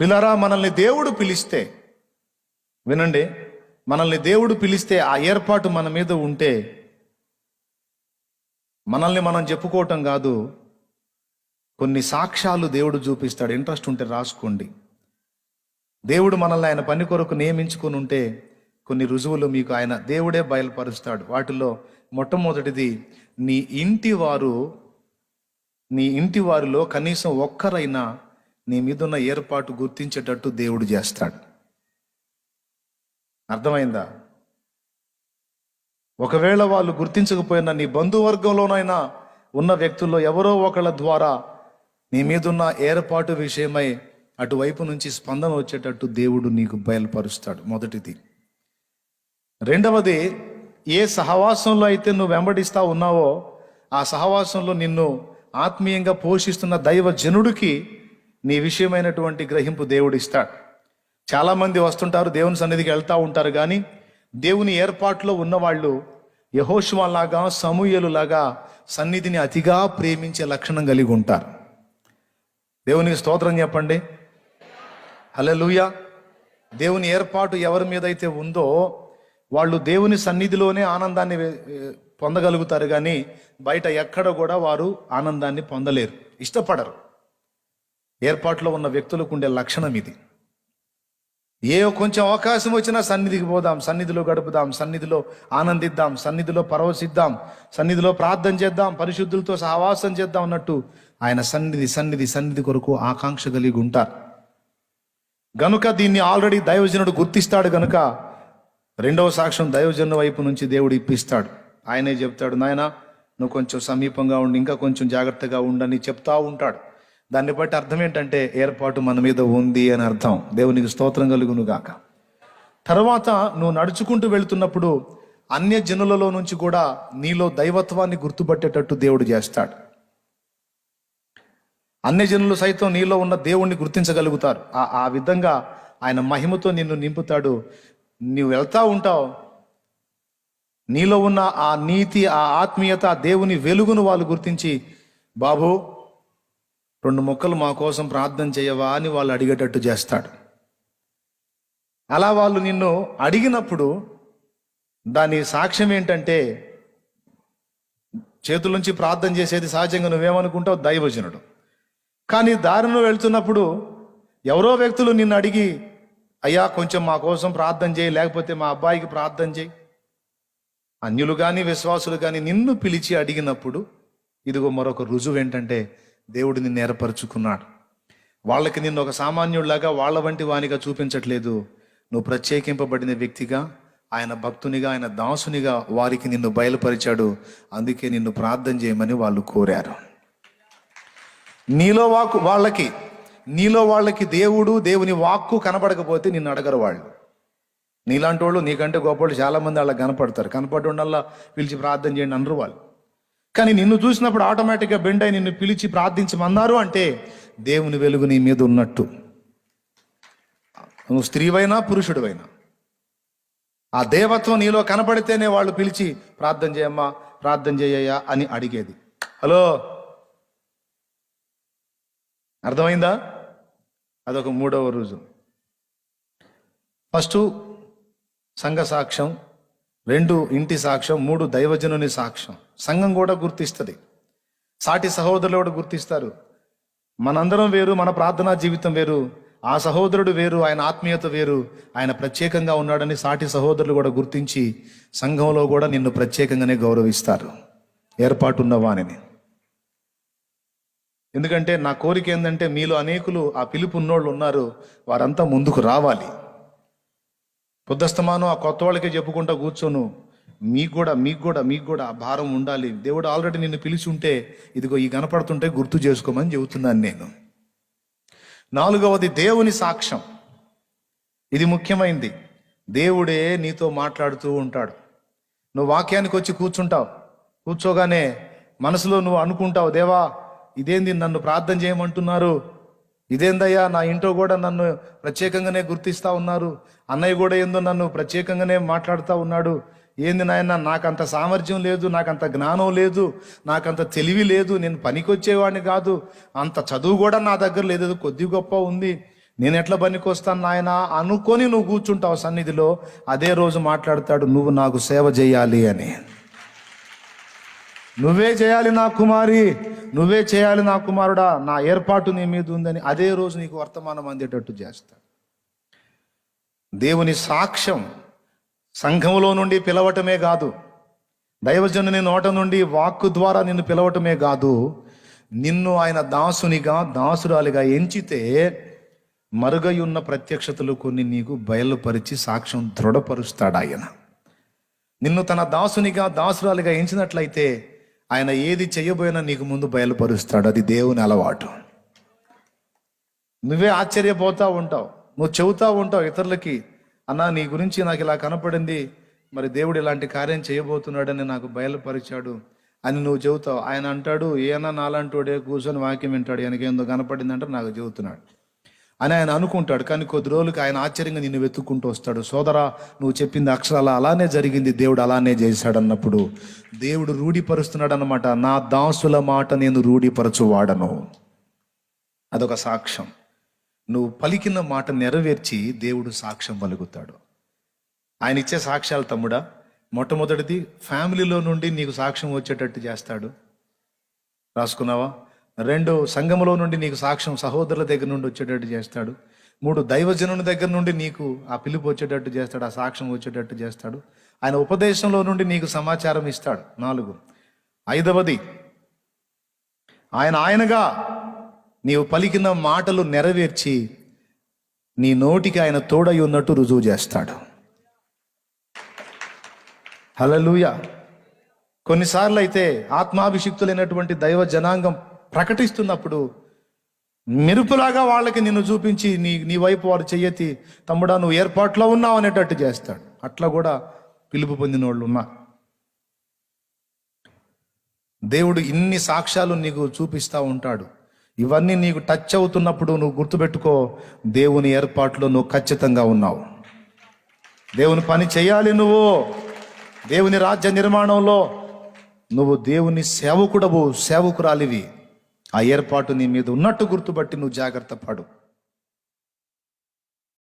పిల్లరా మనల్ని దేవుడు పిలిస్తే వినండి మనల్ని దేవుడు పిలిస్తే ఆ ఏర్పాటు మన మీద ఉంటే మనల్ని మనం చెప్పుకోవటం కాదు కొన్ని సాక్ష్యాలు దేవుడు చూపిస్తాడు. ఇంట్రెస్ట్ ఉంటే రాసుకోండి. దేవుడు మనల్ని ఆయన పని కొరకు నియమించుకొని ఉంటే కొన్ని రుజువులు మీకు ఆయన దేవుడే బయలుపరుస్తాడు. వాటిలో మొట్టమొదటిది నీ ఇంటి వారు నీ ఇంటి వారిలో కనీసం ఒక్కరైనా నీ మీద ఉన్న ఏర్పాటు గుర్తించేటట్టు దేవుడు చేస్తాడు. అర్థమైందా? ఒకవేళ వాళ్ళు గుర్తించకపోయినా నీ బంధువర్గంలోనైనా ఉన్న వ్యక్తుల్లో ఎవరో ఒకళ్ళ ద్వారా నీ మీదున్న ఏర్పాటు విషయమై అటువైపు నుంచి స్పందన వచ్చేటట్టు దేవుడు నీకు బయలుపరుస్తాడు. మొదటిది. రెండవది ఏ సహవాసంలో అయితే నువ్వు వెంబడిస్తా ఉన్నావో ఆ సహవాసంలో నిన్ను ఆత్మీయంగా పోషిస్తున్న దైవ జనుడికి నీ విషయమైనటువంటి గ్రహింపు దేవుడు ఇస్తాడు. చాలామంది వస్తుంటారు దేవుని సన్నిధికి వెళ్తూ ఉంటారు కానీ దేవుని ఏర్పాటులో ఉన్నవాళ్ళు యహోష్వాలాగా సమూయలులాగా సన్నిధిని అతిగా ప్రేమించే లక్షణం కలిగి ఉంటారు. దేవునికి స్తోత్రం చెప్పండి. హల్లెలూయా. దేవుని ఏర్పాటు ఎవరి మీద అయితే ఉందో వాళ్ళు దేవుని సన్నిధిలోనే ఆనందాన్ని పొందగలుగుతారు కానీ బయట ఎక్కడ కూడా వారు ఆనందాన్ని పొందలేరు. ఇష్టపడరు. ఏర్పాట్లో ఉన్న వ్యక్తులకు ఉండే లక్షణం ఇది. ఏ కొంచెం అవకాశం వచ్చినా సన్నిధికి పోదాం సన్నిధిలో గడుపుదాం సన్నిధిలో ఆనందిద్దాం సన్నిధిలో పరవశిద్దాం సన్నిధిలో ప్రార్థన చేద్దాం పరిశుద్ధులతో సహవాసం చేద్దాం అన్నట్టు ఆయన సన్నిధి సన్నిధి సన్నిధి కొరకు ఆకాంక్ష కలిగి ఉంటారు. గనుక దీన్ని ఆల్రెడీ దైవజనుడు గుర్తిస్తాడు గనుక రెండవ సాక్ష్యం దైవజను వైపు నుంచి దేవుడు ఇప్పిస్తాడు. ఆయనే చెప్తాడు నాయన నువ్వు కొంచెం సమీపంగా ఉండి ఇంకా కొంచెం జాగ్రత్తగా ఉండని చెప్తా ఉంటాడు. దాన్ని బట్టి అర్థం ఏంటంటే ఏర్పాటు మన మీద ఉంది అని అర్థం. దేవునికి స్తోత్రం కలుగును గాక తర్వాత నువ్వు నడుచుకుంటూ వెళుతున్నప్పుడు అన్య జనులలో నుంచి కూడా నీలో దైవత్వాన్ని గుర్తుపట్టేటట్టు దేవుడు చేస్తాడు. అన్యజనులు సైతం నీలో ఉన్న దేవుణ్ణి గుర్తించగలుగుతారు. ఆ ఆ విధంగా ఆయన మహిమతో నిన్ను నింపుతాడు. నువ్వు వెళ్తా ఉంటావు. నీలో ఉన్న ఆ నీతి ఆ ఆత్మీయత ఆ దేవుని వెలుగును వాళ్ళు గుర్తించి బాబు రెండు మొక్కలు మా కోసం ప్రార్థన చేయవా అని వాళ్ళు అడిగేటట్టు చేస్తాడు. అలా వాళ్ళు నిన్ను అడిగినప్పుడు దాని సాక్ష్యం ఏంటంటే చేతుల నుంచి ప్రార్థన చేసేది సహజంగా నువ్వేమనుకుంటావు? దైవజనుడు. కానీ దారిలో వెళ్తున్నప్పుడు ఎవరో వ్యక్తులు నిన్ను అడిగి అయ్యా కొంచెం మా కోసం ప్రార్థన చేయి లేకపోతే మా అబ్బాయికి ప్రార్థన చేయి. అన్యులు కానీ విశ్వాసులు కానీ నిన్ను పిలిచి అడిగినప్పుడు ఇదిగో మరొక రుజువు ఏంటంటే దేవుడు నిన్ను ఏర్పరచుకున్నాడు వాళ్ళకి నిన్ను ఒక సామాన్యుడిలాగా వాళ్ళ వంటి వానిగా చూపించట్లేదు. నువ్వు ప్రత్యేకింపబడిన వ్యక్తిగా ఆయన భక్తునిగా ఆయన దాసునిగా వారికి నిన్ను బయలుపరిచాడు. అందుకే నిన్ను ప్రార్థన చేయమని వాళ్ళు కోరారు. నీలో వాక్కు వాళ్ళకి నీలో వాళ్ళకి దేవుడు దేవుని వాక్కు కనపడకపోతే నిన్ను అడగరు వాళ్ళు. నీలాంటి వాళ్ళు నీకంటే గొప్ప వాళ్ళు చాలామంది అలా కనపడతారు. కనపడి ఉండల్లా పిలిచి ప్రార్థన చేయండి అనరు వాళ్ళు. కానీ నిన్ను చూసినప్పుడు ఆటోమేటిక్గా బెండ్ అయి నిన్ను పిలిచి ప్రార్థించమన్నారు అంటే దేవుని వెలుగు నీ మీద ఉన్నట్టు. నువ్వు స్త్రీవైనా పురుషుడివైనా. ఆ దేవత్వం నీలో కనపడితేనే వాళ్ళు పిలిచి ప్రార్థన చేయమ్మా ప్రార్థన చేయయ్యా అని అడిగేది. హలో? అర్థమైందా? అదొక మూడవ రోజు. ఫస్ట్ సంఘ సాక్ష్యం రెండు ఇంటి సాక్ష్యం మూడు దైవజనుని సాక్ష్యం. సంఘం కూడా గుర్తిస్తుంది. సాటి సహోదరులు కూడా గుర్తిస్తారు. మనందరం వేరు మన ప్రార్థనా జీవితం వేరు. ఆ సహోదరుడు వేరు ఆయన ఆత్మీయత వేరు. ఆయన ప్రత్యేకంగా ఉన్నాడని సాటి సహోదరులు కూడా గుర్తించి సంఘంలో కూడా నిన్ను ప్రత్యేకంగానే గౌరవిస్తారు. ఏర్పాటున్న వానిని. ఎందుకంటే నా కోరిక ఏంటంటే మీలో అనేకులు ఆ పిలుపు ఉన్నోళ్ళు ఉన్నారు. వారంతా ముందుకు రావాలి. పొద్దుస్తమానం ఆ కొత్త వాళ్ళకే చెప్పుకుంటా కూర్చోను. మీకు కూడా మీకు కూడా మీకు కూడా ఆ భారం ఉండాలి. దేవుడు ఆల్రెడీ నిన్ను పిలిచి ఉంటే ఇదిగో ఈ కనపడుతుంటే గుర్తు చేసుకోమని చెబుతున్నాను నేను. నాలుగవది దేవుని సాక్ష్యం. ఇది ముఖ్యమైనది దేవుడే నీతో మాట్లాడుతూ ఉంటాడు. నువ్వు వాక్యానికి వచ్చి కూర్చుంటావు. కూర్చోగానే మనసులో నువ్వు అనుకుంటావు దేవా ఇదేంది నన్ను ప్రార్థన చేయమంటున్నారు? ఇదేందయ్యా నా ఇంట్లో కూడా నన్ను ప్రత్యేకంగానే గుర్తిస్తా ఉన్నారు. అన్నయ్య కూడా ఏందో నన్ను ప్రత్యేకంగానే మాట్లాడుతూ ఉన్నాడు. ఏంది నాయన నాకంత సామర్థ్యం లేదు నాకంత జ్ఞానం లేదు నాకంత తెలివి లేదు నేను పనికొచ్చేవాడిని కాదు. అంత చదువు కూడా నా దగ్గర లేదు కొద్ది గొప్ప ఉంది. నేను ఎట్లా పనికొస్తాను నాయన? అనుకొని నువ్వు కూర్చుంటావు సన్నిధిలో. అదే రోజు మాట్లాడతాడు నువ్వు నాకు సేవ చేయాలి అని. నువ్వే చేయాలి నా కుమారి నువ్వే చేయాలి నా కుమారుడా నా ఏర్పాటు నీ మీద ఉందని అదే రోజు నీకు వర్తమానం అందేటట్టు చేస్తాడు. దేవుని సాక్ష్యం సంఘములో నుండి పిలవటమే కాదు దైవజనుని నోట నుండి వాక్కు ద్వారా నిన్ను పిలవటమే కాదు నిన్ను ఆయన దాసునిగా దాసురాలిగా ఎంచితే మరుగయున్న ప్రత్యక్షతలు కొన్ని నీకు బయలుపరిచి సాక్ష్యం దృఢపరుస్తాడు ఆయన నిన్ను తన దాసునిగా దాసురాలిగా ఎంచినట్లయితే ఆయన ఏది చేయబోయినా నీకు ముందు బయలుపరుస్తాడు. అది దేవుని అలవాటు. నువ్వే ఆశ్చర్యపోతూ ఉంటావు. నువ్వు చెబుతా ఉంటావు ఇతరులకి అన్నా నీ గురించి నాకు ఇలా కనపడింది. మరి దేవుడు ఇలాంటి కార్యం చేయబోతున్నాడని నాకు బయలుపరిచాడు అని నువ్వు చెబుతావు. ఆయన అంటాడు ఏనా నాలంటోడే కూర్చొని వాక్యం వింటాడు. ఆయనకేందో కనపడిందంటే నాకు చెబుతున్నాడు. అని ఆయన అనుకుంటాడు. కానీ కొద్ది రోజులకి ఆయన ఆశ్చర్యంగా నిన్ను వెతుక్కుంటూ వస్తాడు. సోదరా నువ్వు చెప్పింది అక్షరాల అలానే జరిగింది. దేవుడు అలానే చేశాడు అన్నప్పుడు దేవుడు రూఢిపరుస్తున్నాడు అనమాట నా దాసుల మాట నేను రూఢిపరచువాడను. అదొక సాక్ష్యం. నువ్వు పలికిన మాట నెరవేర్చి దేవుడు సాక్ష్యం పలుకుతాడు. ఆయన ఇచ్చే సాక్ష్యాలు తమ్ముడా మొట్టమొదటిది ఫ్యామిలీలో నుండి నీకు సాక్ష్యం వచ్చేటట్టు చేస్తాడు. రాసుకున్నావా? రెండు సంఘములో నుండి నీకు సాక్ష్యం సహోదరుల దగ్గర నుండి వచ్చేటట్టు చేస్తాడు. మూడు దైవజనుని దగ్గర నుండి నీకు ఆ పిలుపు వచ్చేటట్టు చేస్తాడు ఆ సాక్ష్యం వచ్చేటట్టు చేస్తాడు. ఆయన ఉపదేశంలో నుండి నీకు సమాచారం ఇస్తాడు. నాలుగు. ఐదవది ఆయన ఆయనగా నీవు పలికిన మాటలు నెరవేర్చి నీ నోటికి ఆయన తోడై ఉన్నట్టు రుజువు చేస్తాడు. హలలుయ కొన్నిసార్లు అయితే ఆత్మాభిషిక్తులైనటువంటి దైవ జనాంగం ప్రకటిస్తున్నప్పుడు మెరుపులాగా వాళ్ళకి నిన్ను చూపించి నీ నీ వైపు వారు చెయ్యతి తమ్ముడా నువ్వు ఏర్పాట్లో ఉన్నావు అనేటట్టు చేస్తాడు. అట్లా కూడా పిలుపు పొందిన వాళ్ళు ఉన్నారు. దేవుడు ఇన్ని సాక్ష్యాలు నీకు చూపిస్తూ ఉంటాడు. ఇవన్నీ నీకు టచ్ అవుతున్నప్పుడు నువ్వు గుర్తుపెట్టుకో దేవుని ఏర్పాట్లో నువ్వు ఖచ్చితంగా ఉన్నావు. దేవుని పని చేయాలి నువ్వు. దేవుని రాజ్య నిర్మాణంలో నువ్వు దేవుని సేవకుడవు సేవకురాలివి. ఆ ఏర్పాటు నీ మీద ఉన్నట్టు గుర్తుపట్టి నువ్వు జాగ్రత్త పడు.